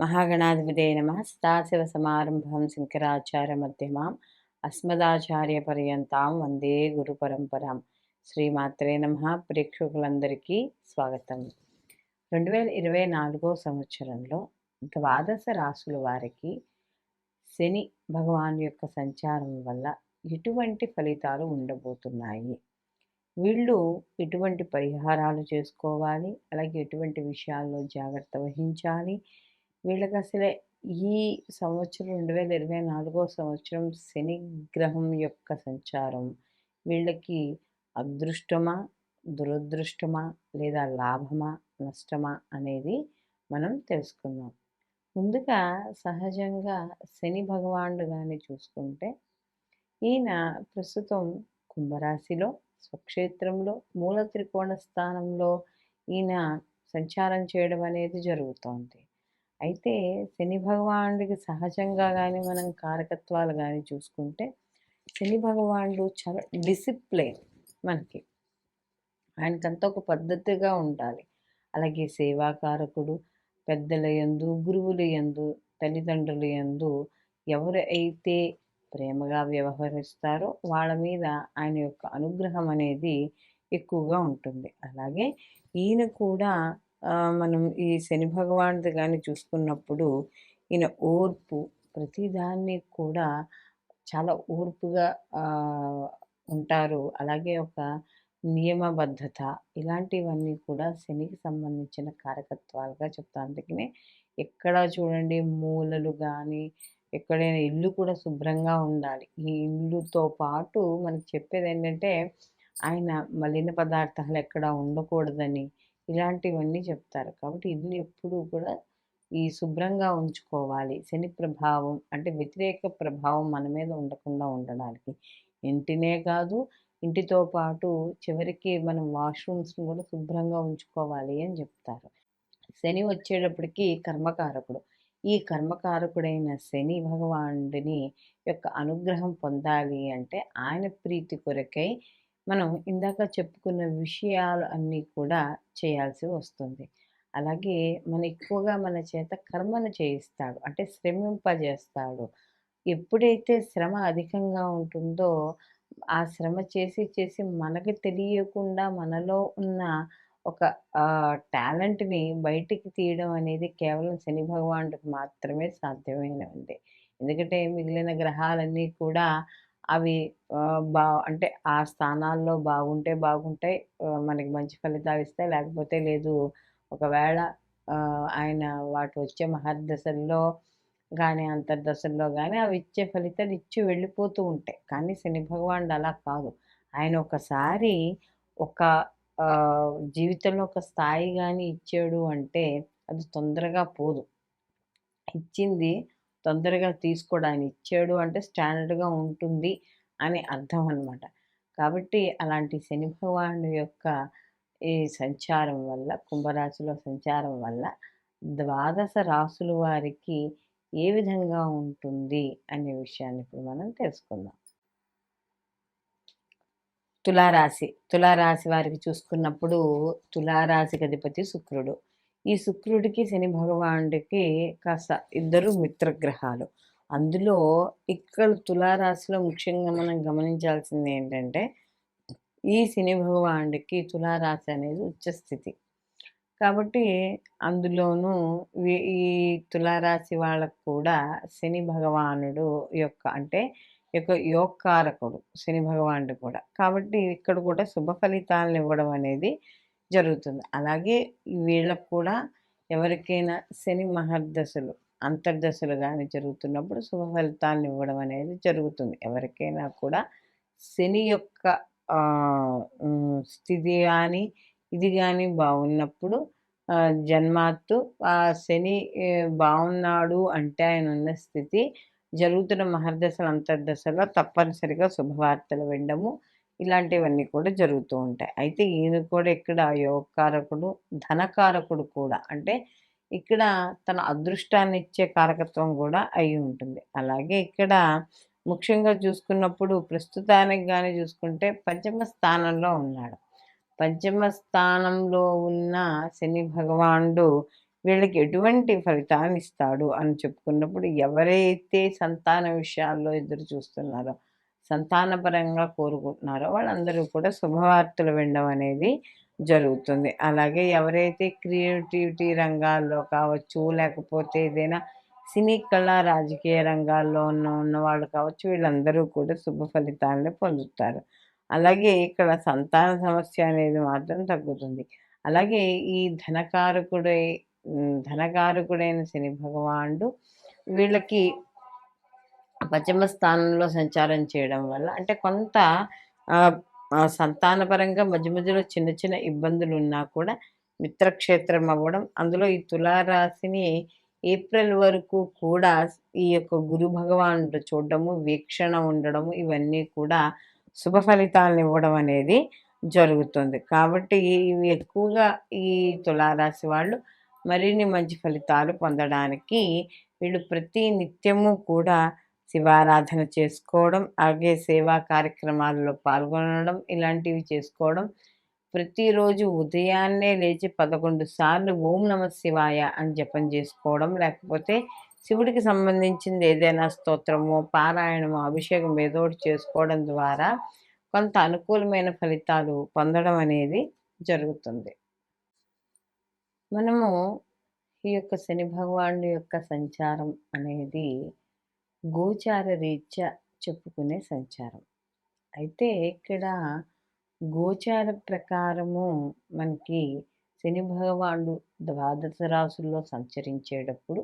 మహాగణాధిపతే నమ. సదాశివ సమారంభం శంకరాచార్య మధ్యమాం. అస్మదాచార్య పర్యంతాం. వందే గురు పరంపరాం. శ్రీమాత్రే నమ. ప్రేక్షకులందరికీ స్వాగతం. రెండు వేల ఇరవై నాలుగో సంవత్సరంలో ద్వాదశ రాసుల వారికి శని భగవాన్ యొక్క సంచారం వల్ల ఎటువంటి ఫలితాలు ఉండబోతున్నాయి. వీళ్ళు ఎటువంటి పరిహారాలు చేసుకోవాలి. అలాగే ఎటువంటి విషయాల్లో జాగ్రత్త వహించాలి. వీళ్ళకి అసలే ఈ సంవత్సరం రెండు వేల ఇరవై నాలుగో సంవత్సరం శని గ్రహం యొక్క సంచారం. వీళ్ళకి అదృష్టమా దురదృష్టమా లేదా లాభమా నష్టమా అనేది మనం తెలుసుకుందాం. ముందుగా సహజంగా శని భగవానుడు కానీ చూసుకుంటే ఈయన ప్రస్తుతం కుంభరాశిలో స్వక్షేత్రంలో మూల త్రికోణ స్థానంలో ఈయన సంచారం చేయడం అనేది జరుగుతోంది. అయితే శని భగవానుడికి సహజంగా కానీ మనం కారకత్వాలు కానీ చూసుకుంటే శని భగవానుడు చాలా డిసిప్లైన్ మనకి. ఆయనకంతా ఒక పద్ధతిగా ఉండాలి. అలాగే సేవాకారకుడు పెద్దల యందు గురువుల యందు తల్లిదండ్రుల యందు ఎవరు అయితే ప్రేమగా వ్యవహరిస్తారో వాళ్ళ మీద ఆయన యొక్క అనుగ్రహం అనేది ఎక్కువగా ఉంటుంది. అలాగే ఈయన కూడా మనం ఈ శని భగవానుడి కానీ చూసుకున్నప్పుడు ఈయన ఓర్పు ప్రతిదాన్ని కూడా చాలా ఓర్పుగా ఉంటారు. అలాగే ఒక నియమబద్ధత ఇలాంటివన్నీ కూడా శనికి సంబంధించిన కారకత్వాలుగా చెప్తాను అందుకనే ఎక్కడ చూడండి మూలలు కానీ ఎక్కడైనా ఇల్లు కూడా శుభ్రంగా ఉండాలి. ఈ ఇల్లుతో పాటు మనకి చెప్పేది ఏంటంటే ఆయన మలిన పదార్థాలు ఎక్కడ ఉండకూడదని ఇలాంటివన్నీ చెప్తారు. కాబట్టి ఇల్లు ఎప్పుడూ కూడా ఈ శుభ్రంగా ఉంచుకోవాలి. శని ప్రభావం అంటే వ్యతిరేక ప్రభావం మన మీద ఉండకుండా ఉండడానికి. ఇంటినే కాదు ఇంటితో పాటు చివరికి మనం వాష్రూమ్స్ని కూడా శుభ్రంగా ఉంచుకోవాలి అని చెప్తారు. శని వచ్చేటప్పటికి కర్మకారకుడు. ఈ కర్మకారకుడైన శని భగవానుడిని యొక్క అనుగ్రహం పొందాలి అంటే ఆయన ప్రీతి కొరకై మనం ఇందాక చెప్పుకున్న విషయాలు అన్నీ కూడా చేయాల్సి వస్తుంది. అలాగే మన ఎక్కువగా మన చేత కర్మను చేయిస్తాడు. అంటే శ్రమింపజేస్తాడు. ఎప్పుడైతే శ్రమ అధికంగా ఉంటుందో ఆ శ్రమ చేసి చేసి మనకి తెలియకుండా మనలో ఉన్న ఒక టాలెంట్ని బయటికి తీయడం అనేది కేవలం శని భగవానుడికి మాత్రమే సాధ్యమైనది ఎందుకంటే మిగిలిన గ్రహాలన్నీ కూడా అవి బా అంటే ఆ స్థానాల్లో బాగుంటే బాగుంటాయి. మనకి మంచి ఫలితాలు ఇస్తాయి. లేకపోతే లేదు ఒకవేళ ఆయన వాటి వచ్చే మహర్దశల్లో కానీ అంతర్దశల్లో కానీ అవి ఇచ్చే ఫలితాలు ఇచ్చి వెళ్ళిపోతూ ఉంటాయి. కానీ శని భగవానుడు అలా కాదు. ఆయన ఒకసారి ఒక జీవితంలో ఒక స్థాయి కానీ ఇచ్చాడు అంటే అది తొందరగా పోదు. ఇచ్చింది తొందరగా తీసుకోడు. ఆయన ఇచ్చాడు అంటే స్టాండర్డ్గా ఉంటుంది అని అర్థం అన్నమాట. కాబట్టి అలాంటి శని భగవానుడి యొక్క ఈ సంచారం వల్ల కుంభరాశిలో సంచారం వల్ల ద్వాదశ రాసుల వారికి ఏ విధంగా ఉంటుంది అనే విషయాన్ని ఇప్పుడు మనం తెలుసుకుందాం. తులారాశి తులారాశి వారికి చూసుకున్నప్పుడు తులారాశికి అధిపతి శుక్రుడు. ఈ శుక్రుడికి శని భగవానుడికి కాస్త ఇద్దరు మిత్రగ్రహాలు. అందులో ఇక్కడ తులారాశిలో ముఖ్యంగా మనం గమనించాల్సింది ఏంటంటే ఈ శని భగవానుడికి తులారాశి అనేది ఉచ్చస్థితి కాబట్టి అందులోనూ ఈ తులారాశి వాళ్ళకు కూడా శని భగవానుడు యొక్క అంటే యొక్క యోగకారకుడు శని భగవానుడు కూడా. కాబట్టి ఇక్కడ కూడా శుభ ఫలితాలను ఇవ్వడం అనేది జరుగుతుంది. అలాగే వీళ్ళకు కూడా ఎవరికైనా శని మహర్దశలు అంతర్దశలు కానీ జరుగుతున్నప్పుడు శుభ ఫలితాలను ఇవ్వడం అనేది జరుగుతుంది. ఎవరికైనా కూడా శని యొక్క స్థితి కానీ ఇది కానీ బాగున్నప్పుడు జన్మాత్తు ఆ శని బాగున్నాడు అంటే ఆయన ఉన్న స్థితి జరుగుతున్న మహర్దశలు అంతర్దశలో తప్పనిసరిగా శుభవార్తలు వినడము ఇలాంటివన్నీ కూడా జరుగుతూ ఉంటాయి. అయితే ఈయన కూడా ఇక్కడ యోగకారకుడు ధనకారకుడు కూడా. అంటే ఇక్కడ తన అదృష్టాన్ని ఇచ్చే కారకత్వం కూడా అయి ఉంటుంది. అలాగే ఇక్కడ ముఖ్యంగా చూసుకున్నప్పుడు ప్రస్తుతానికి కానీ చూసుకుంటే పంచమ స్థానంలో ఉన్నాడు. పంచమ స్థానంలో ఉన్న శని భగవానుడు వీళ్ళకి ఎటువంటి ఫలితాన్ని ఇస్తాడు అని చెప్పుకున్నప్పుడు ఎవరైతే సంతాన విషయాల్లో ఎదురు చూస్తున్నారో సంతానపరంగా కోరుకుంటున్నారో వాళ్ళందరూ కూడా శుభవార్తలు వినడం అనేది జరుగుతుంది. అలాగే ఎవరైతే క్రియేటివిటీ రంగాల్లో కావచ్చు లేకపోతే ఏదైనా సినీ కళ రాజకీయ రంగాల్లో ఉన్న ఉన్నవాళ్ళు కావచ్చు వీళ్ళందరూ కూడా శుభ ఫలితాలను పొందుతారు. అలాగే ఇక్కడ సంతాన సమస్య అనేది మాత్రం తగ్గుతుంది. అలాగే ఈ ధనకారకుడై ధనకారకుడైన శని భగవానుడు వీళ్ళకి పశ్చిమ స్థానంలో సంచారం చేయడం వల్ల అంటే కొంత సంతానపరంగా మధ్య మధ్యలో చిన్న చిన్న ఇబ్బందులు ఉన్నా కూడా మిత్రక్షేత్రం అవ్వడం అందులో ఈ తులారాశిని ఏప్రిల్ వరకు కూడా ఈ యొక్క గురు భగవానుడు చూడడము వీక్షణ ఉండడము ఇవన్నీ కూడా శుభ ఫలితాలను ఇవ్వడం అనేది జరుగుతుంది. కాబట్టి ఇవి ఎక్కువగా ఈ తులారాశి వాళ్ళు మరిన్ని మంచి ఫలితాలు పొందడానికి వీళ్ళు ప్రతి నిత్యము కూడా శివారాధన చేసుకోవడం అలాగే సేవా కార్యక్రమాల్లో పాల్గొనడం ఇలాంటివి చేసుకోవడం. ప్రతిరోజు ఉదయాన్నే లేచి పదకొండు సార్లు ఓం నమ శివాయ అని జపం చేసుకోవడం లేకపోతే శివుడికి సంబంధించింది ఏదైనా స్తోత్రమో పారాయణమో అభిషేకం ఏదో ఒకటి చేసుకోవడం ద్వారా కొంత అనుకూలమైన ఫలితాలు పొందడం అనేది జరుగుతుంది. మనము ఈ యొక్క శని భగవానుడి యొక్క సంచారం అనేది గోచార రీత్యా చెప్పుకునే సంచారం. అయితే ఇక్కడ గోచార ప్రకారము మనకి శని భగవానుడు ద్వాదశ రాసుల్లో సంచరించేటప్పుడు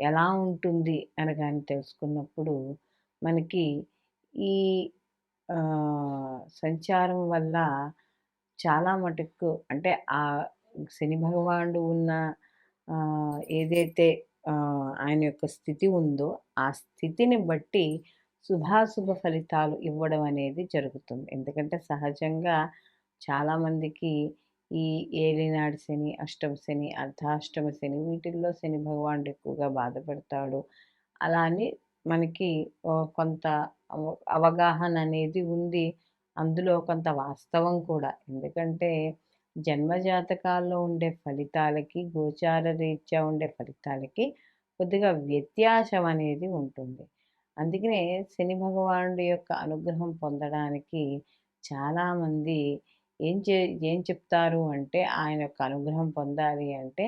ఎలా ఉంటుంది అనగాని తెలుసుకున్నప్పుడు మనకి ఈ సంచారం వల్ల చాలా మటుకు అంటే ఆ శని భగవానుడు ఉన్న ఏదైతే ఆయన యొక్క స్థితి ఉందో ఆ స్థితిని బట్టి శుభాశుభ ఫలితాలు ఇవ్వడం అనేది జరుగుతుంది. ఎందుకంటే సహజంగా చాలామందికి ఈ ఏలినాడు శని అష్టమ శని అర్ధాష్టమ శని వీటిల్లో శని భగవానుడు ఎక్కువగా బాధపడతాడు. అలా అని మనకి కొంత అవగాహన అనేది ఉంది. అందులో కొంత వాస్తవం కూడా. ఎందుకంటే జన్మజాతకాల్లో ఉండే ఫలితాలకి గోచార రీత్యా ఉండే ఫలితాలకి కొద్దిగా వ్యత్యాసం అనేది ఉంటుంది. అందుకనే శని భగవానుడి యొక్క అనుగ్రహం పొందడానికి చాలామంది ఏం చే ఏం చెప్తారు అంటే ఆయన యొక్క అనుగ్రహం పొందాలి అంటే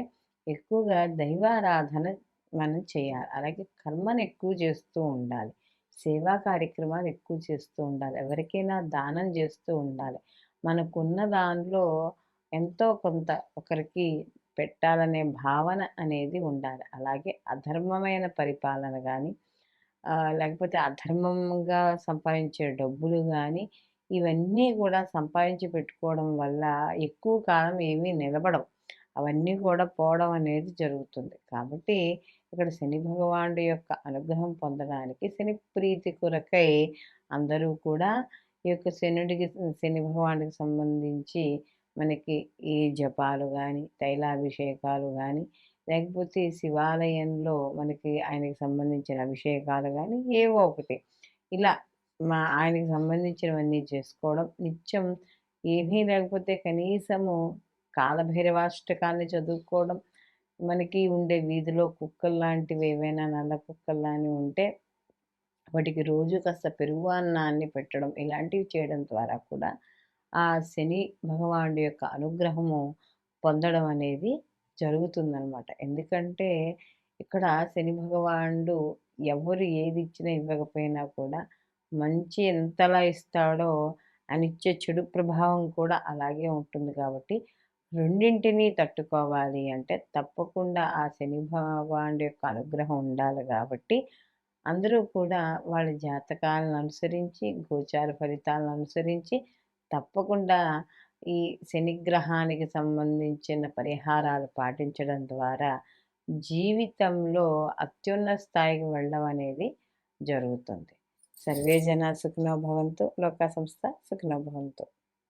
ఎక్కువగా దైవారాధన మనం చేయాలి. అలాగే కర్మను ఎక్కువ చేస్తూ ఉండాలి. సేవా కార్యక్రమాలు ఎక్కువ చేస్తూ ఉండాలి. ఎవరికైనా దానం చేస్తూ ఉండాలి. మనకున్న దానిలో ఎంతో కొంత ఒకరికి పెట్టాలనే భావన అనేది ఉండాలి. అలాగే అధర్మమైన పరిపాలన కానీ లేకపోతే అధర్మంగా సంపాదించే డబ్బులు కానీ ఇవన్నీ కూడా సంపాదించి పెట్టుకోవడం వల్ల ఎక్కువ కాలం ఏమీ నిలబడవు. అవన్నీ కూడా పోవడం అనేది జరుగుతుంది. కాబట్టి ఇక్కడ శని భగవానుడి యొక్క అనుగ్రహం పొందడానికి శని ప్రీతి కొరకై అందరూ కూడా ఈ యొక్క శనుడికి శని భగవానుడికి సంబంధించి మనకి ఈ జపాలు కానీ తైలాభిషేకాలు కానీ లేకపోతే శివాలయంలో మనకి ఆయనకి సంబంధించిన అభిషేకాలు కానీ ఏవో ఒకటి. ఇలా మా ఆయనకి సంబంధించినవన్నీ చేసుకోవడం నిత్యం ఏమీ లేకపోతే కనీసము కాలభైరవాష్టకాన్ని చదువుకోవడం మనకి ఉండే వీధిలో కుక్కలు లాంటివి ఏవైనా నల్ల కుక్కలు లాంటివి ఉంటే వాటికి రోజు కాస్త పెరుగు అన్నాన్ని పెట్టడం ఇలాంటివి చేయడం ద్వారా కూడా ఆ శని భగవానుడి యొక్క అనుగ్రహము పొందడం అనేది జరుగుతుందనమాట ఎందుకంటే ఇక్కడ శని భగవానుడు ఎవరు ఏది ఇచ్చినా ఇవ్వకపోయినా కూడా మంచి ఎంతలా ఇస్తాడో అని ఇచ్చే చెడు ప్రభావం కూడా అలాగే ఉంటుంది కాబట్టి రెండింటినీ తట్టుకోవాలి అంటే తప్పకుండా ఆ శని భగవానుడి యొక్క అనుగ్రహం ఉండాలి కాబట్టి అందరూ కూడా వాళ్ళ జాతకాలను అనుసరించి గోచార ఫలితాలను అనుసరించి తప్పకుండా ఈ శనిగ్రహానికి సంబంధించిన పరిహారాలు పాటించడం ద్వారా జీవితంలో అత్యున్నత స్థాయికి వెళ్ళడం అనేది జరుగుతుంది. సర్వే జన సుఖినో లోకా లోక సంస్థ సుఖినో భవంతు.